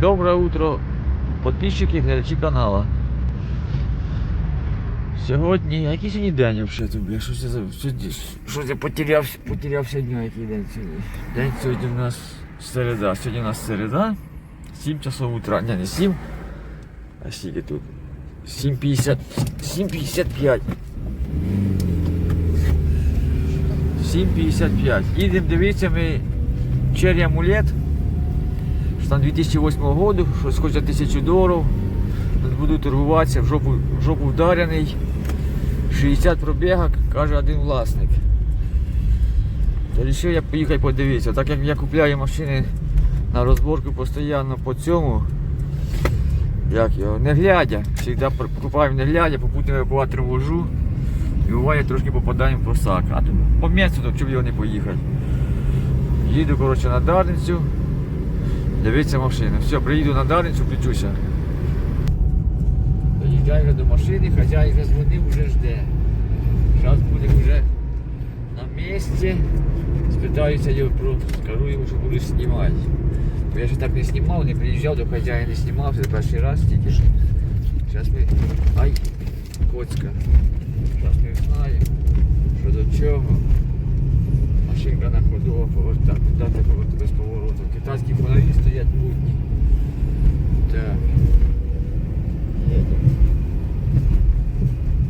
Доброе утро, подписчики підписчики, глядачі каналу. Сьогодні, який сьогодні день взагалі тобі? Щось я, за- щось, я потерявся, потерявся дня, який день сьогодні. День сьогодні у нас середа. Сьогодні у нас середа. 7 часов утра. Ні, не 7. А скільки тут? 7.50. 7.55. 7.55. Їдемо дивитися ми черрі амулет. Там 2008 року, щось хоче тисячу доларів. Буду торгуватися, в жопу, в жопу вдарений. 60 пробігок, каже один власник. То вирішив я поїхати подивитися. Так як я купляю машини на розборку постійно по цьому. Як його, не глядя. Завжди покупаю не глядя, попутним евакуатором вожу. І буває трошки попадаємо в просак. А тут по то чому його не поїхати. Їду коротше, на Дарницю. Дивіться машини. Все, приїду на Дарницю, включуся. Доїжджаю вже до машини, хазяїн вже дзвонив, вже жде. Зараз будемо вже на місці. Спитаюся його про, скажу йому, що буду знімати. Бо я ще так не знімав, не приїжджав до хазяїна, не знімав, це перший раз тільки. Зараз ми. Ай, коцька. Зараз ми знаємо, що до чого. Машинка на ходу, повертати, поворот без повороту. Китайські фонарі стоять мутні. Так. Їдемо.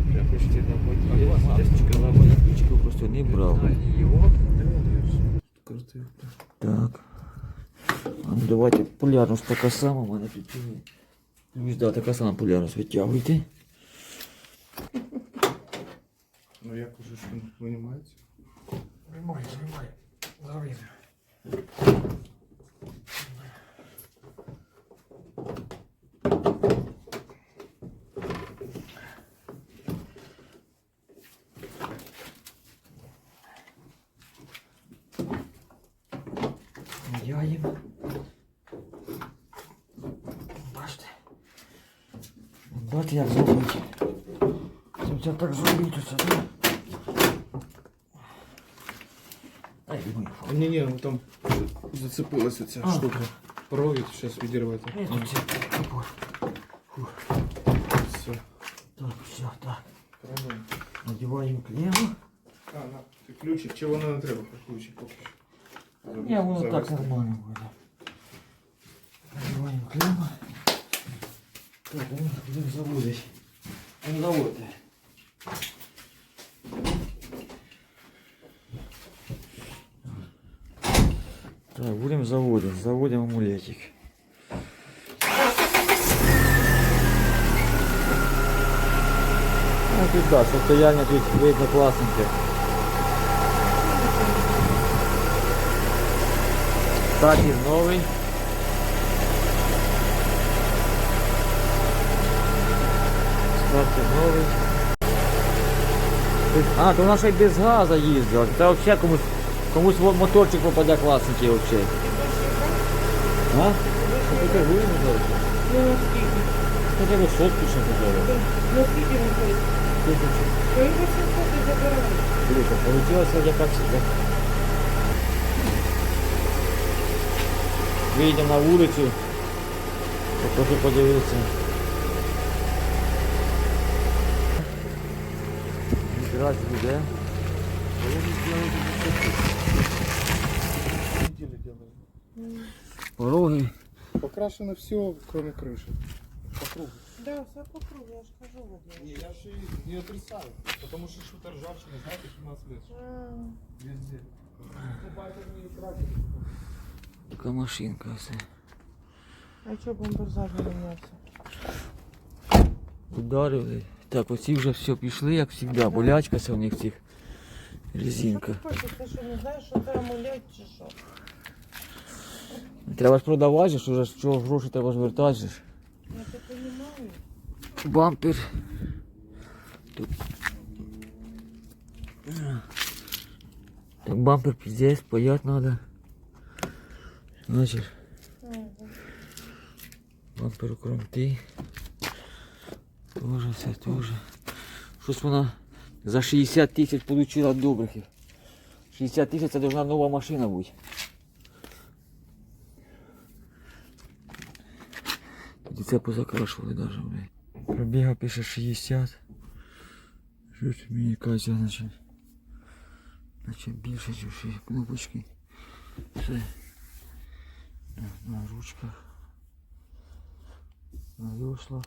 Вже почти на воді. Десь сказав, я ключку просто не брав. Його. Крутив. Так. А ну давайте полярність така сама, в мене тут. Плюс, да, така сама полярність витягуйте. Ну як уже ж він винімається? Виймай, виймай. Зараз. Яємо. Бачите. Бачите, як зробити. Це так зробити, це, да? Ай, мій фон. Ні, ні, ну там зацепилася ця А. штука. Провід, зараз відірвати. Я тут все капот. Все. Так, все, так. Правильно. Надіваємо клемму. А, на, ти ключик, чи воно не треба ключик поки що? Ні, воно так Завести. нормально буде. Надіваємо клемму. Так, а ну, будемо заводити. А ну заводите. Так, будемо заводити. Заводимо амулетик. Ну тут да, состояние тут видно классненькое. Статір новий. Статір новий. А, то вона ще й без газу їздила. Та взагалі комусь, комусь моторчик попаде класненький взагалі. А? Ну, покажи мені зараз. Ну, скільки? Хоча б сотку ще хотіли. Ну, скільки він ходить? То його все ходить забирає. Дивіться, получилося якась. Вийдемо на вулицю. Трохи подивитися. Буде. Неділю делаю. Пороги. Покрашено все, кроме крыши. По кругу. Да, все по кругу, я ж кажу, Вадим. Не, я же не отрицаю. Потому что что-то ржавчина, знаете, 17 лет. Везде. Ну, байтер не красит. Така машинка все. А чого бомберзаж не мінявся? Ударили. Так, оці вже все пішли, як завжди. Болячка це у них цих резинка. Що ти хочеш? Ти що, не знаєш, що це амулет чи що? Треба ж продавати, же, що ж що гроші треба ж вертати. же ж. Я це розумію. Бампер. Тут. Так бампер пиздец, паять надо. Значит, бампер кромти. Тоже все, тоже. Щось вона за 60 тисяч получила добрих. 60 тисяч це должна нова машина бути. І це позакрашували навіть, блядь. Пробіга пише 60. Щось мені кажеться, наче. Наче більше, ніж кнопочки. Все. На, на ручках. На веслах.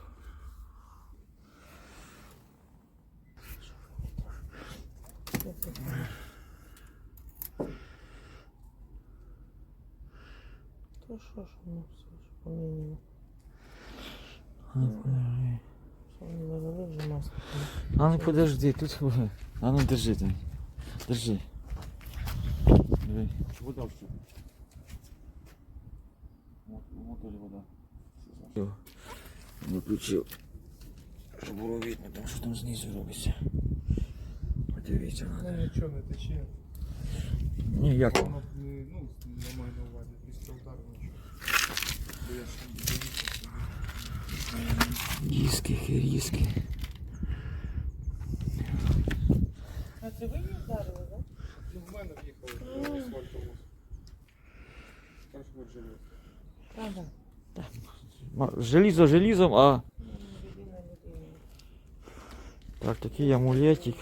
То що ж воно все ж по мінімуму. А ну, подожди. Що вони завели вже маску. А ну подожди, тут хвилин. А ну держи ти. Держи. Диви. Вода всю. Моторі вода. Все. Виключив. Щоб було видно, там що там знизу робиться. Подивіться Ну нічого не тече. Ні, як? Воно, ну, я маю на увазі, після удару нічого. Бо я ж не дивився собі. Диски, херіски. А це ви її вдарили, так? Ну, в мене в'їхали асфальтову. Перш от живе. Правда? Ма- Желізо желізом, а так, такий амулетик.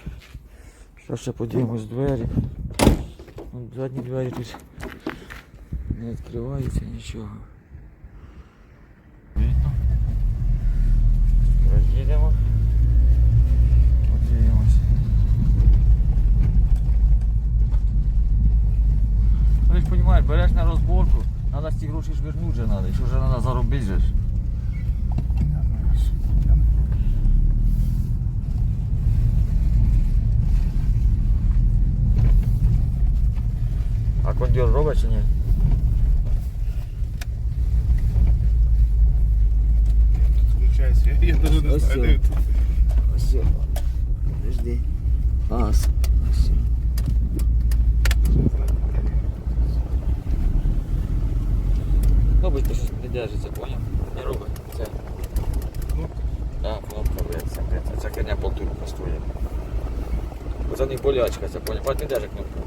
Зараз ще подивимось двері. Задні двері тут не відкриваються нічого. Видно. Роз'їдемо. Подивимось. Ну, ти ж розумієш, береш на розборку, треба ці гроші ж вернути треба, що вже треба заробити А кондьор робить чи ні? Включайся, я, я навіть не Ось знаю, це. де тут. Ось. Подожди. Ас. Ось. Робить, то щось не держиться, поняв? Не робить. Це. Кнопка. Да, кнопка, блядь, це, блядь, ця херня полтурка стоїть. Оце не болячка, це поняв. Бать не держить кнопка.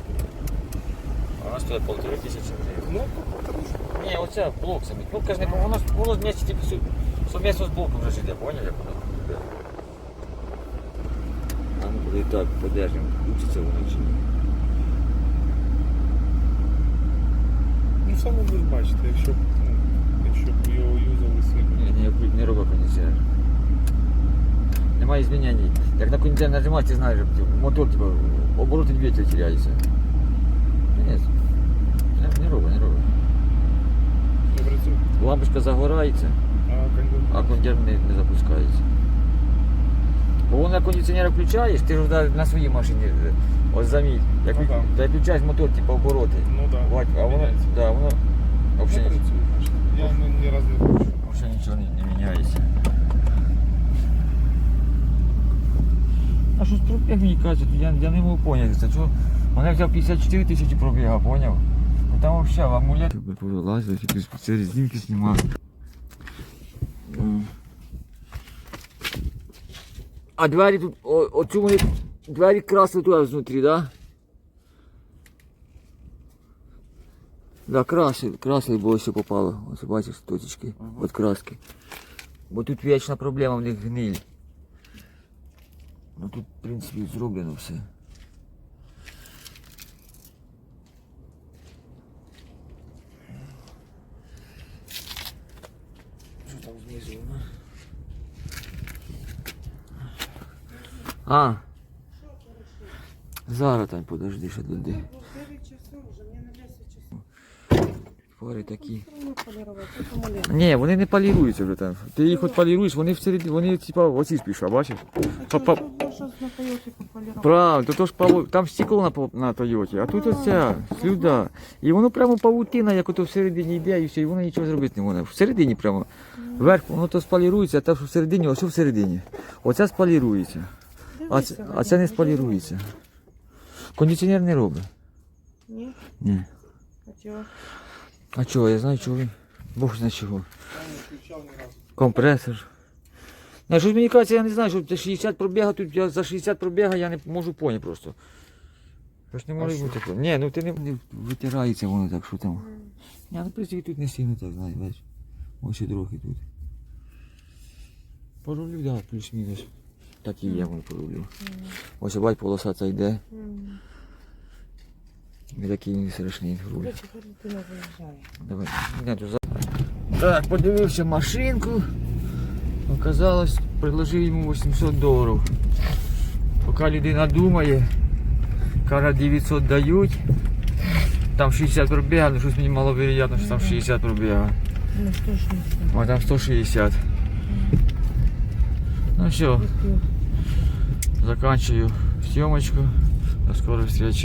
Вона стоїть полтори тисячі гривень. Кнопка, тому Ні, оця блок самі. Кнопка ж не воно ж воно вместе типу су- совместно з блоком вже ж іде, поняв, як воно? йде? А ну буде так, подержимо, включиться воно чи ні. Ну саме ж бачите, якщо б ну, якщо б його юзали сильно. Ні, не, не кондиціонер. Немає змінень. Як на кондиціонер нажимаєш, ти знаєш, мотор, типу, обороти двигателя теряється. Ні, не, не робить, не робить. Не працює. Лампочка загорається, А кондиціонер не, не запускається. Бо воно кондиціонер включаєш, ти ж на своїй машині, е, ось заміть, як Ну, да. включаєш мотор, типу обороти. Ну так. Бать, а воно, да, воно взагалі, бачите. Я ні, ні разу не включу. взагалі нічого не, не міняється. А що пробіг мені кажуть, я, я не можу поняти це. Чого? Мене взяв 54 тисячі пробіга, поняв? Ну там взагалі амулет. Тебе повилазили, тільки спеціальні знімки знімав. А двері тут, о, оцю вони, двері красили туди знутрі, да? Да, красили, красили, бо все попало. Ось бачиш точечки від краски. Бо тут вічна проблема в них гниль. Ну тут, в принципі, зроблено все. Що там знизу воно? А. Зараз там подожди, ще туди. 9 часов вже, мені на 10 часов. Фари такі. Ні, вони не поліруються вже там. Ти їх от поліруєш, вони всередині, вони типа оці ж пішли, бачиш? А ж Тойоті пополірувати? Правильно, то, то ж паву... там стекло на, на Тойоті, а тут оця слюда. І воно прямо павутина, як ото всередині йде, і все, і воно нічого зробити не може. Всередині прямо. Вверх воно то спалірується, а те, що всередині, ось що всередині. Оця спалірується, а, це, а це не Вадим, спалірується. Кондиціонер не робить. Ні? Ні. А чого? А чого, я знаю чого. Бог знає чого. Я. Компресор. Не, щось мені кажеться, я не знаю, що це 60 пробіга, тут я за 60 пробіга я не можу поняти просто. Ж не може бути такого. Ні, ну ти не, не витирається воно так, що там. Ні, ну принципі тут не сильно так, знаєш, бачиш. Ось і трохи тут. По рулю, да, плюс-мінус. Так і є ми по рулю. Ось бать полоса ця йде. Такий він страшний виїжджає. Давай. Так, подивився машинку. Оказалось, предложив йому 800 доларів. Поки людина думає, каже 900 дають. Там 60 пробіга, ну щось мені маловероятно, що там 60 пробіга. Ну що ж не знаю. А там 160. Ну все, заканчиваю съемочку. До скорой встречи.